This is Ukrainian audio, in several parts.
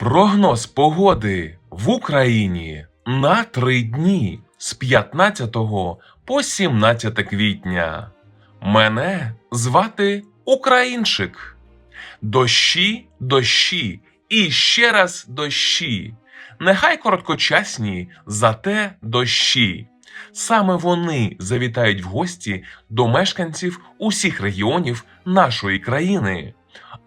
Прогноз погоди в Україні на три дні з 15 по 17 квітня. Мене звати Українчик. Дощі, дощі і ще раз дощі. Нехай короткочасні, зате дощі. Саме вони завітають в гості до мешканців усіх регіонів нашої країни.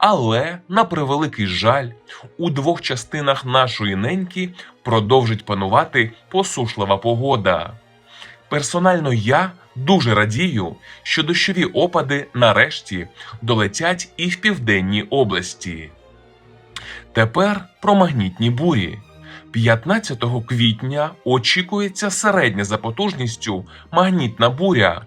Але, на превеликий жаль, у двох частинах нашої неньки продовжить панувати посушлива погода. Персонально я дуже радію, що дощові опади нарешті долетять і в південній області. Тепер про магнітні бурі. 15 квітня очікується середня за потужністю магнітна буря.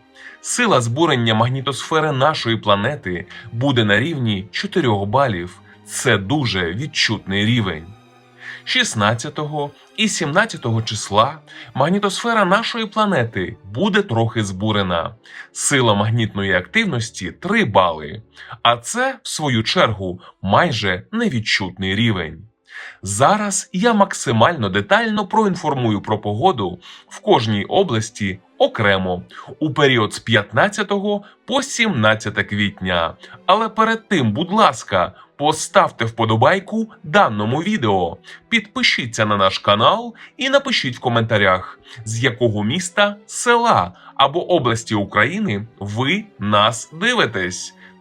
Сила збурення магнітосфери нашої планети буде на рівні 4 балів. Це дуже відчутний рівень. 16 і 17 числа магнітосфера нашої планети буде трохи збурена. Сила магнітної активності 3 бали. А це, в свою чергу, майже невідчутний рівень. Зараз я максимально детально проінформую про погоду в кожній області окремо у період з 15 по 17 квітня. Але перед тим, будь ласка, поставте вподобайку даному відео, підпишіться на наш канал і напишіть в коментарях, з якого міста, села або області України ви нас дивитесь.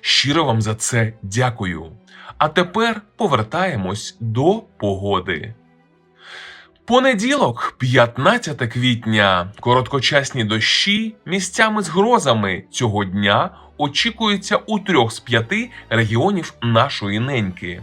Щиро вам за це дякую. А тепер повертаємось до погоди. Понеділок, 15 квітня, короткочасні дощі місцями з грозами цього дня очікуються у трьох з п'яти регіонів нашої неньки.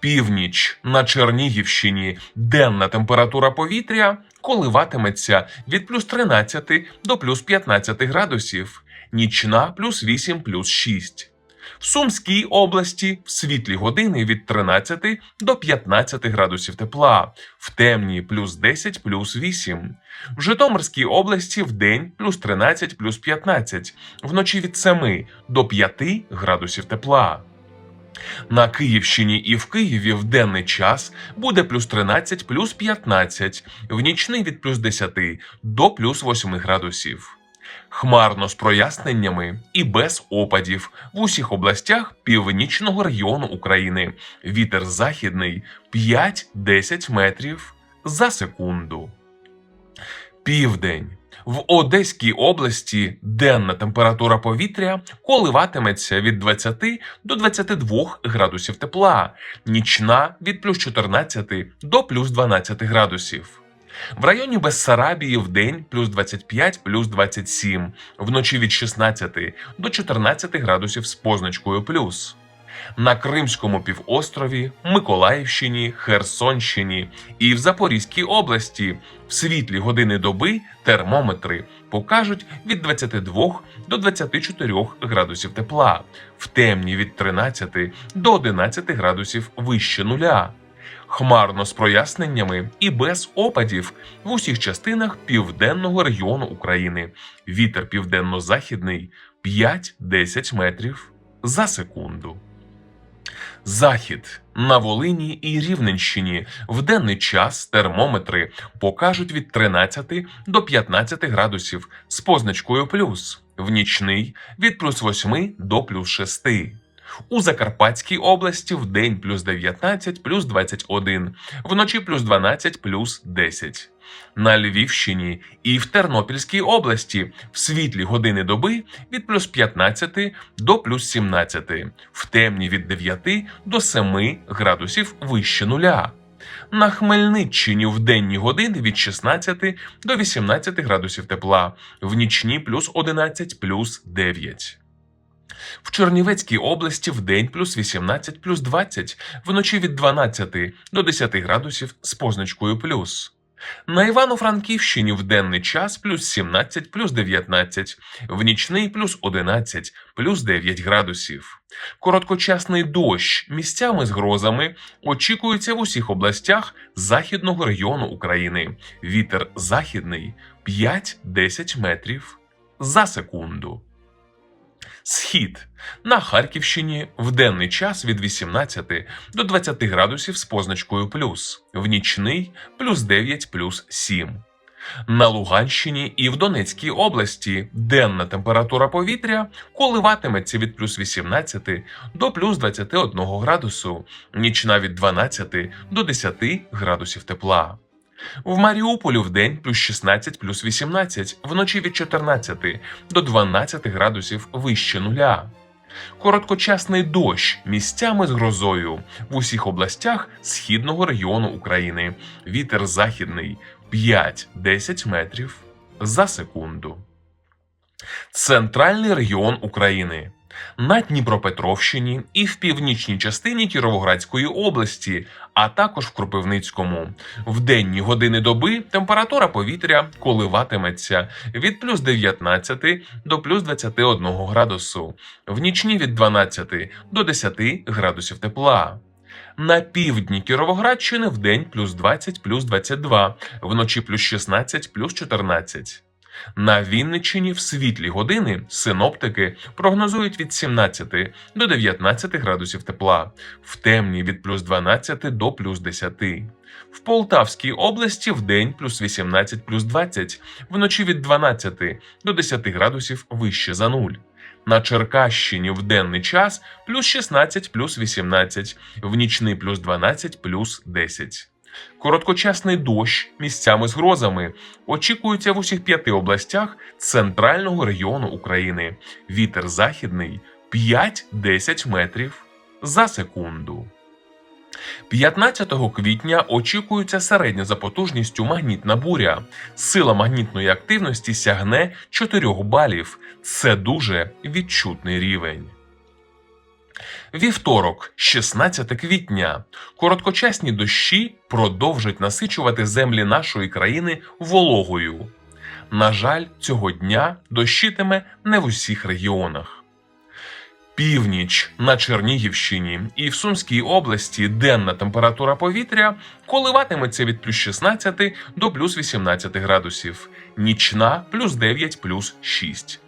Північ на Чернігівщині денна температура повітря коливатиметься від плюс 13 до плюс 15 градусів, нічна плюс 8 плюс 6. В Сумській області в світлі години від 13 до 15 градусів тепла, в темні плюс 10 плюс 8. В Житомирській області в день плюс 13 плюс 15, вночі від 7 до 5 градусів тепла. На Київщині і в Києві в денний час буде плюс 13 плюс 15, в нічний від плюс 10 до плюс 8 градусів. Хмарно з проясненнями і без опадів в усіх областях північного регіону України. Вітер західний 5-10 метрів за секунду. Південь. В Одеській області денна температура повітря коливатиметься від 20 до 22 градусів тепла, нічна від плюс 14 до плюс 12 градусів. В районі Бессарабії в день плюс 25 плюс 27, вночі від 16 до 14 градусів з позначкою плюс. На Кримському півострові, Миколаївщині, Херсонщині і в Запорізькій області в світлі години доби термометри покажуть від 22 до 24 градусів тепла, в темні від 13 до 11 градусів вище нуля. Хмарно з проясненнями і без опадів в усіх частинах південного регіону України. Вітер південно-західний 5-10 метрів за секунду. Захід на Волині і Рівненщині в денний час термометри покажуть від 13 до 15 градусів з позначкою плюс, в нічний від плюс 8 до плюс 6. У Закарпатській області в день плюс 19 плюс 21, вночі плюс 12 плюс 10. На Львівщині і в Тернопільській області в світлі години доби від плюс 15 до плюс 17, в темні від 9 до 7 градусів вище нуля. На Хмельниччині в денні години від 16 до 18 градусів тепла, в нічні плюс 11 плюс 9. В Чернівецькій області в день плюс 18 плюс 20, вночі від 12 до 10 градусів з позначкою плюс. На Івано-Франківщині в денний час плюс 17 плюс 19, в нічний плюс 11 плюс 9 градусів. Короткочасний дощ місцями з грозами очікується в усіх областях західного регіону України. Вітер західний 5-10 метрів за секунду. Схід на Харківщині в денний час від 18 до 20 градусів з позначкою плюс, в нічний плюс 9 плюс 7. На Луганщині і в Донецькій області денна температура повітря коливатиметься від плюс 18 до плюс 21 градусу, нічна від 12 до 10 градусів тепла. В Маріуполі в день плюс 16 плюс 18, вночі від 14 до 12 градусів вище нуля. Короткочасний дощ місцями з грозою в усіх областях східного регіону України. Вітер західний 5-10 метрів за секунду. Центральний регіон України. На Дніпропетровщині і в північній частині Кіровоградської області, а також в Кропивницькому. В денні години доби температура повітря коливатиметься від плюс 19 до плюс 21 градусу, в нічні від 12 до 10 градусів тепла. На півдні Кіровоградщини в день плюс 20 плюс 22, вночі плюс 16 плюс 14. На Вінниччині в світлі години синоптики прогнозують від 17 до 19 градусів тепла, в темні від плюс 12 до плюс 10. В Полтавській області в день плюс 18 плюс 20, вночі від 12 до 10 градусів вище за нуль. На Черкащині в денний час плюс 16 плюс 18, в нічний плюс 12 плюс 10. Короткочасний дощ місцями з грозами очікується в усіх п'яти областях центрального регіону України. Вітер західний 5-10 метрів за секунду. 15 квітня очікується середня за потужністю магнітна буря. Сила магнітної активності сягне 4 балів. Це дуже відчутний рівень. Вівторок, 16 квітня. Короткочасні дощі продовжать насичувати землі нашої країни вологою. На жаль, цього дня дощитиме не в усіх регіонах. Північ на Чернігівщині і в Сумській області денна температура повітря коливатиметься від плюс 16 до плюс 18 градусів, нічна плюс 9 плюс 6.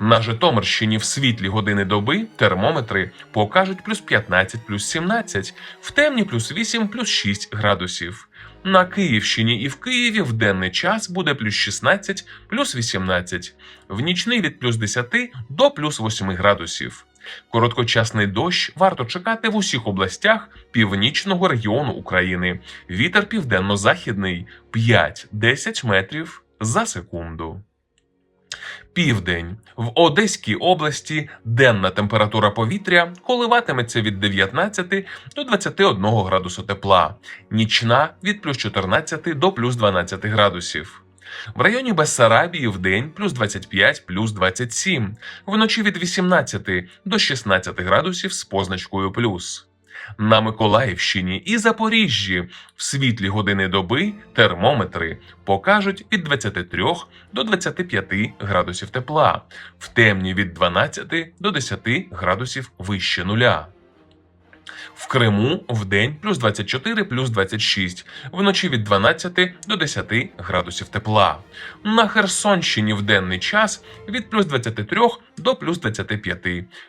На Житомирщині в світлі години доби термометри покажуть плюс 15 плюс 17, в темні плюс 8 плюс 6 градусів. На Київщині і в Києві в денний час буде плюс 16 плюс 18, в нічний від плюс 10 до плюс 8 градусів. Короткочасний дощ варто чекати в усіх областях північного регіону України. Вітер південно-західний 5-10 метрів за секунду. Південь в Одеській області денна температура повітря коливатиметься від 19 до 21 градусу тепла, нічна від плюс 14 до плюс 12 градусів. В районі Бессарабії в день плюс 25 плюс 27, вночі від 18 до 16 градусів з позначкою плюс. На Миколаївщині і Запоріжжі в світлі години доби термометри покажуть від 23 до 25 градусів тепла, в темні від 12 до 10 градусів вище нуля. В Криму в день плюс 24 плюс 26, вночі від 12 до 10 градусів тепла. На Херсонщині в денний час від плюс 23 до плюс 25,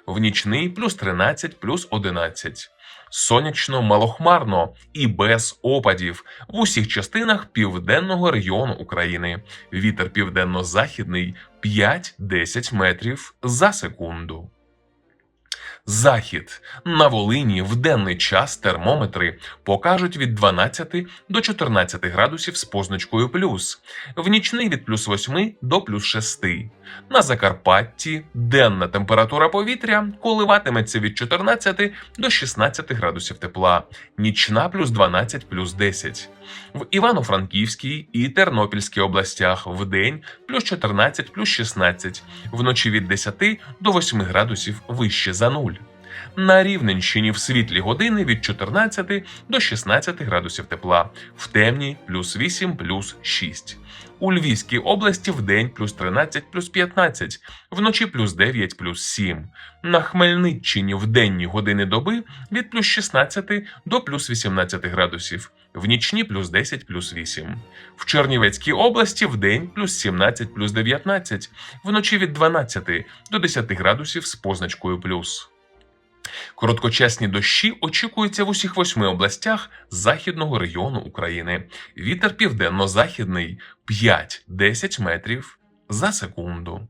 в нічний плюс 13 плюс 11. Сонячно, малохмарно і без опадів в усіх частинах південного регіону України. Вітер південно-західний 5-10 метрів за секунду. Захід на Волині в денний час термометри покажуть від 12 до 14 градусів з позначкою плюс, в нічний від плюс 8 до плюс 6. На Закарпатті денна температура повітря коливатиметься від 14 до 16 градусів тепла, нічна плюс 12 плюс 10. В Івано-Франківській і Тернопільській областях в день плюс 14 плюс 16, вночі від 10 до 8 градусів вище за нуль. На Рівненщині в світлі години від 14 до 16 градусів тепла, в темні плюс 8 плюс 6. У Львівській області в день плюс 13 плюс 15, вночі плюс 9 плюс 7. На Хмельниччині в денні години доби від плюс 16 до плюс 18 градусів, в нічні плюс 10 плюс 8. В Чернівецькій області в день плюс 17 плюс 19, вночі від 12 до 10 градусів з позначкою плюс. Короткочасні дощі очікуються в усіх восьми областях західного регіону України. Вітер південно-західний 5-10 метрів за секунду.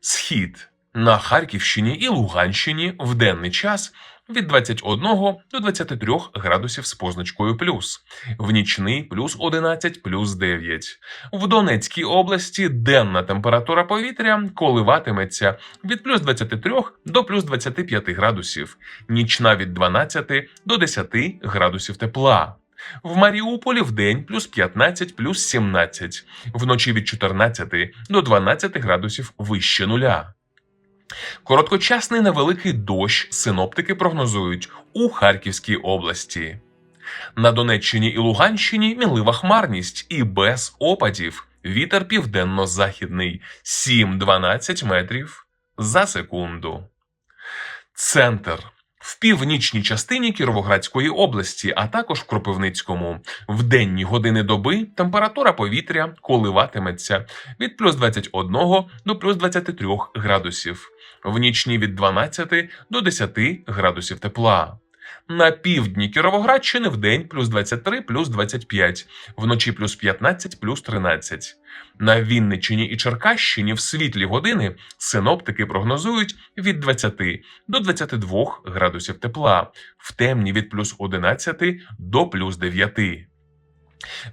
Схід на Харківщині і Луганщині в денний час від 21 до 23 градусів з позначкою плюс, в нічний плюс 11 плюс 9. В Донецькій області денна температура повітря коливатиметься від плюс 23 до плюс 25 градусів, нічна від 12 до 10 градусів тепла. В Маріуполі в день плюс 15 плюс 17, вночі від 14 до 12 градусів вище нуля. Короткочасний невеликий дощ синоптики прогнозують у Харківській області. На Донеччині і Луганщині мінлива хмарність і без опадів. Вітер південно-західний 7-12 метрів за секунду. Центр в північній частині Кіровоградської області, а також в Кропивницькому. В денні години доби температура повітря коливатиметься від плюс 21 до плюс 23 градусів, в нічні від 12 до 10 градусів тепла. На півдні Кіровоградщини в день плюс 23 плюс 25, вночі плюс 15 плюс 13. На Вінниччині і Черкащині в світлі години синоптики прогнозують від 20 до 22 градусів тепла, в темні від плюс 11 до плюс 9.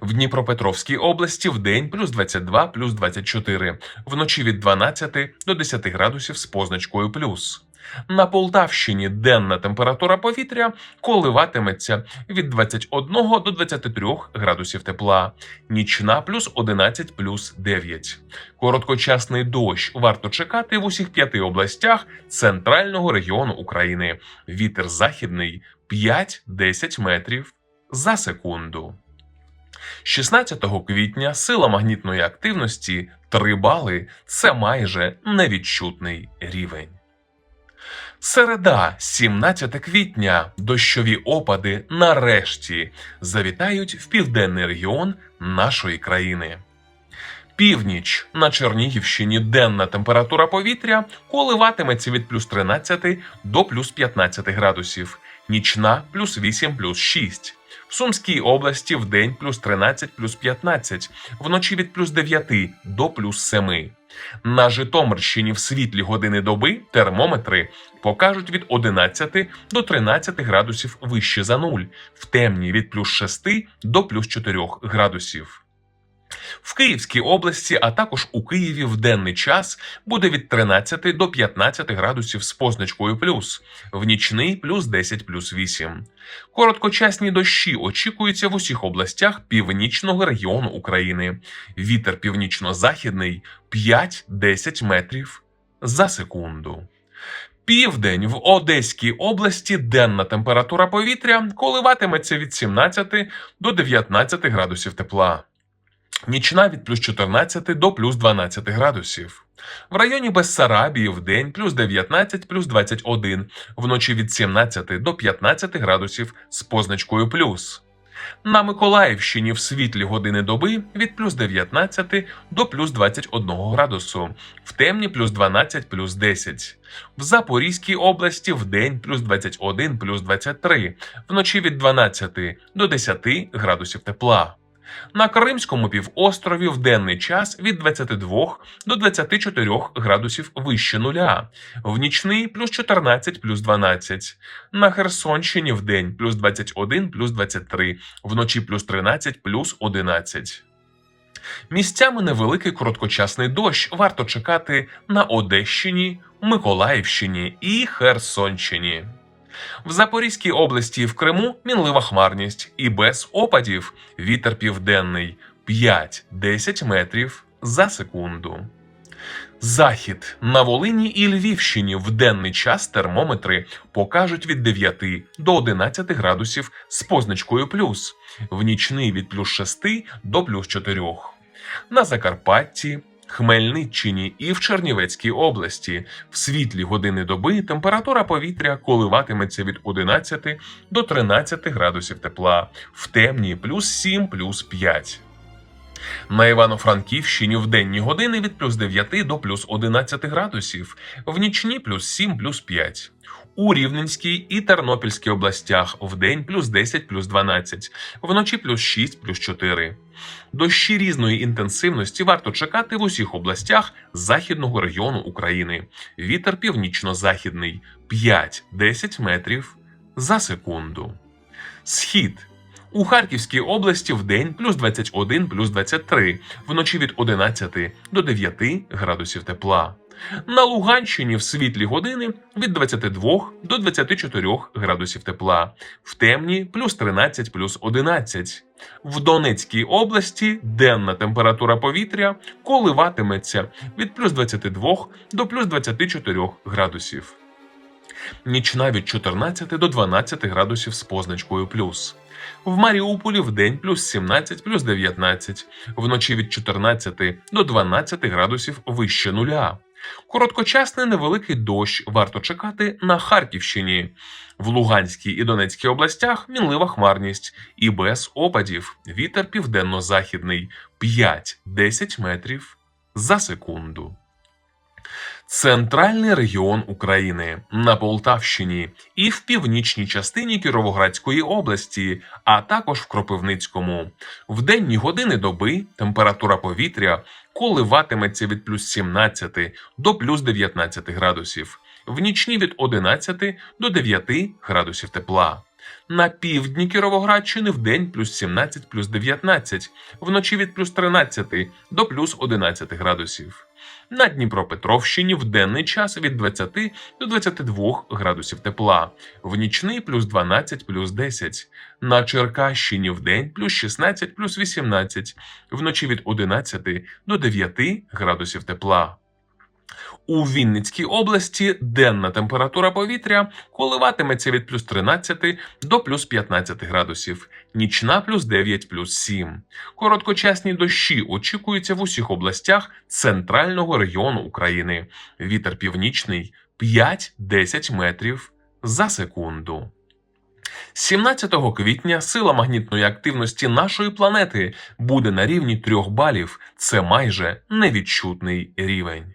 В Дніпропетровській області в день плюс 22 плюс 24, вночі від 12 до 10 градусів з позначкою плюс. На Полтавщині денна температура повітря коливатиметься від 21 до 23 градусів тепла, нічна плюс 11 плюс 9. Короткочасний дощ варто чекати в усіх п'яти областях центрального регіону України. Вітер західний 5-10 метрів за секунду. 16 квітня сила магнітної активності 3 бали це майже невідчутний рівень. Середа, 17 квітня, дощові опади нарешті завітають в південний регіон нашої країни. Північ на Чернігівщині денна температура повітря коливатиметься від плюс 13 до плюс 15 градусів, нічна плюс 8 плюс 6. В Сумській області в день плюс 13 плюс 15, вночі від плюс 9 до плюс 7. На Житомирщині в світлі години доби термометри покажуть від 11 до 13 градусів вище за нуль, в темні від плюс 6 до плюс 4 градусів. В Київській області, а також у Києві в денний час буде від 13 до 15 градусів з позначкою плюс, в нічний плюс 10 плюс 8. Короткочасні дощі очікуються в усіх областях північного регіону України. Вітер північно-західний 5-10 метрів за секунду. Південь в Одеській області денна температура повітря коливатиметься від 17 до 19 градусів тепла. Нічна від плюс 14 до плюс 12 градусів. В районі Бессарабії в день плюс 19 плюс 21, вночі від 17 до 15 градусів з позначкою плюс. На Миколаївщині в світлі години доби від плюс 19 до плюс 21 градусу, в темні плюс 12 плюс 10. В Запорізькій області в день плюс 21 плюс 23, вночі від 12 до 10 градусів тепла. На Кримському півострові в денний час від 22 до 24 градусів вище нуля, в нічний плюс 14 плюс 12. На Херсонщині в день плюс 21 плюс 23, вночі плюс 13 плюс 11. Місцями невеликий короткочасний дощ варто чекати на Одещині, Миколаївщині і Херсонщині. В Запорізькій області і в Криму мінлива хмарність і без опадів вітер південний 5-10 метрів за секунду. Захід на Волині і Львівщині в денний час термометри покажуть від 9 до 11 градусів з позначкою плюс, в нічний від плюс 6 до плюс 4. На Закарпатті, Хмельниччині і в Чернівецькій області в світлі години доби температура повітря коливатиметься від 11 до 13 градусів тепла, в темні плюс 7 плюс 5. На Івано-Франківщині в денні години від плюс 9 до плюс 11 градусів, в нічні плюс 7 плюс 5. У Рівненській і Тернопільській областях в день плюс 10 плюс 12, вночі плюс 6 плюс 4. Дощі різної інтенсивності варто чекати в усіх областях західного регіону України. Вітер північно-західний 5-10 метрів за секунду. Схід у Харківській області в день плюс 21 плюс 23, вночі від 11 до 9 градусів тепла. На Луганщині в світлі години від 22 до 24 градусів тепла, в темні плюс 13 плюс 11. В Донецькій області денна температура повітря коливатиметься від плюс 22 до плюс 24 градусів. Нічна від 14 до 12 градусів з позначкою плюс. В Маріуполі в день плюс 17 плюс 19, вночі від 14 до 12 градусів вище нуля. Короткочасний невеликий дощ варто чекати на Харківщині. В Луганській і Донецькій областях мінлива хмарність і без опадів. Вітер південно-західний 5-10 метрів за секунду. Центральний регіон України на Полтавщині і в північній частині Кіровоградської області, а також в Кропивницькому. В денні години доби температура повітря коливатиметься від плюс 17 до плюс 19 градусів, в нічні від 11 до 9 градусів тепла. На півдні Кіровоградщини в день плюс 17 плюс 19, вночі від плюс 13 до плюс 11 градусів. На Дніпропетровщині в денний час від 20 до 22 градусів тепла, в нічний плюс 12 плюс 10. На Черкащині в день плюс 16 плюс 18, вночі від 11 до 9 градусів тепла. У Вінницькій області денна температура повітря коливатиметься від плюс 13 до плюс 15 градусів, нічна плюс 9 плюс 7. Короткочасні дощі очікуються в усіх областях центрального регіону України. Вітер північний 5-10 метрів за секунду. 17 квітня сила магнітної активності нашої планети буде на рівні 3 балів. Це майже невідчутний рівень.